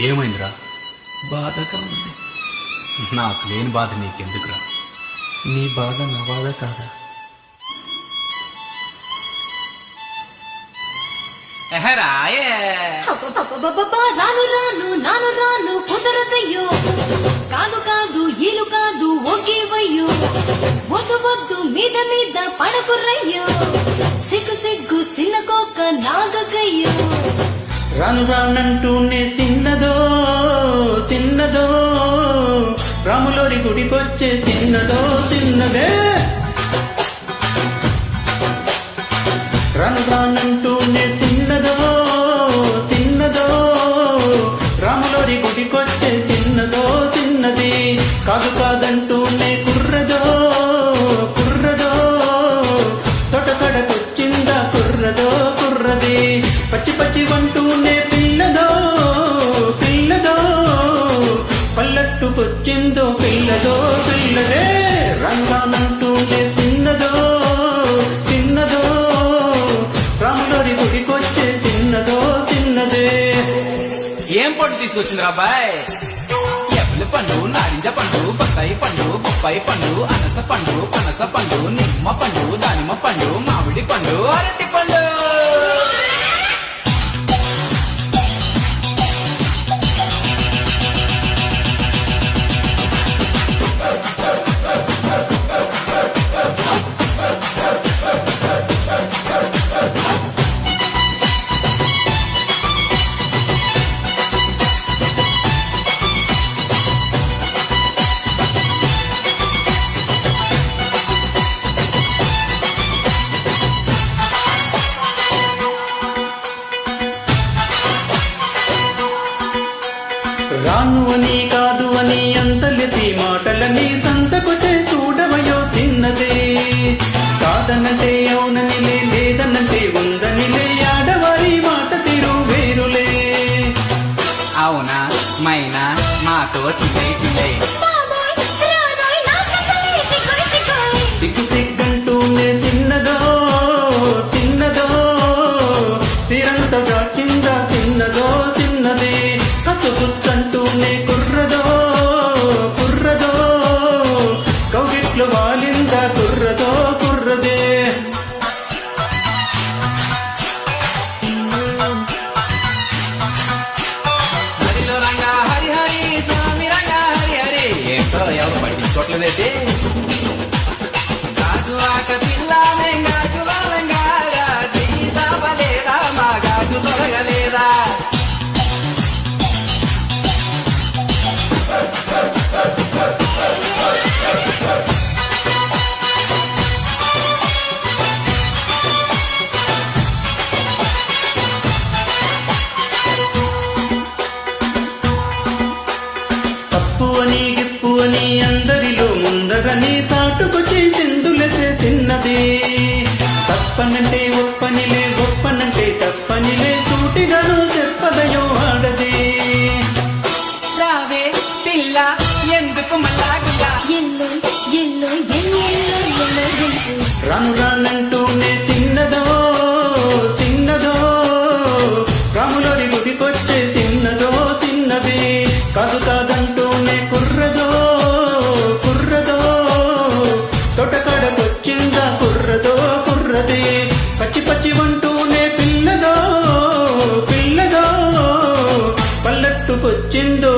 ఏమైందిరా? బాధగా ఉంది. నాకు లేని బాధ నీకెందుకురా? నీ బాధ నా బాధ కాదా? రాను రాను కుదరదయ్యో. కాదు కాదు ఈలు వద్దు వద్దు మీద మీద పడకుర్రయ్యో. సిగ్గు సిగ్గు సిన్నకోక నాగకయ్యో. రాను రానంటూనే చిన్నదో చిన్నదో రాములోరి గుడికొచ్చే చిన్నదో చిన్నదే రాములోరి చిన్నదో చిన్నది కాదు కాదంటూనే కుర్రదో కుర్రదో. తొటకడకొచ్చిందా కుర్రదో కుర్రది. పచ్చి పచ్చి వంటూనే పిల్లదో పిల్లదో. పల్లట్టుకొచ్చిందో పిల్లదో పిల్లదే రంగానం పండు తీసుకొచ్చిందిరా అబ్బాయ్ ఎప్పలి పండు నారింజ పండు బత్తాయి పండు బొప్పాయి పండు అనస పండు పనస పండు నిమ్మ పండు రాను అని కాదు అని అంతలిసి మాటలని సంతకు చూడవయో చిన్నదే. కాదనంటే అవుననిలే లేదనంటే ఉందనిలే ఆడవారి మాట తీరు వేరులే. అవునా మైనా మాతో నాకసలే సిగ్గుయ్ సిగ్గుయ్. సిగ్గు de ti. సూటిగాను చెప్పదయో ఆడది. రావే పిల్ల ఎందుకు ఎల్లో ఎల్లో ఎల్లో ఎల్లో రాను రానంటూనే చిన్నదో చిన్నదో రాములోరి గుడికొచ్చే చిన్నదో చిన్నది కాదు కాదంటూనే కుర్రదో కుర్రదో. తొటకడకొచ్చిందా కుర్రదో కుర్రది. పచ్చి పచ్చి వంటూనే పిల్లదో పిల్లదో పల్లట్టుకొచ్చిందో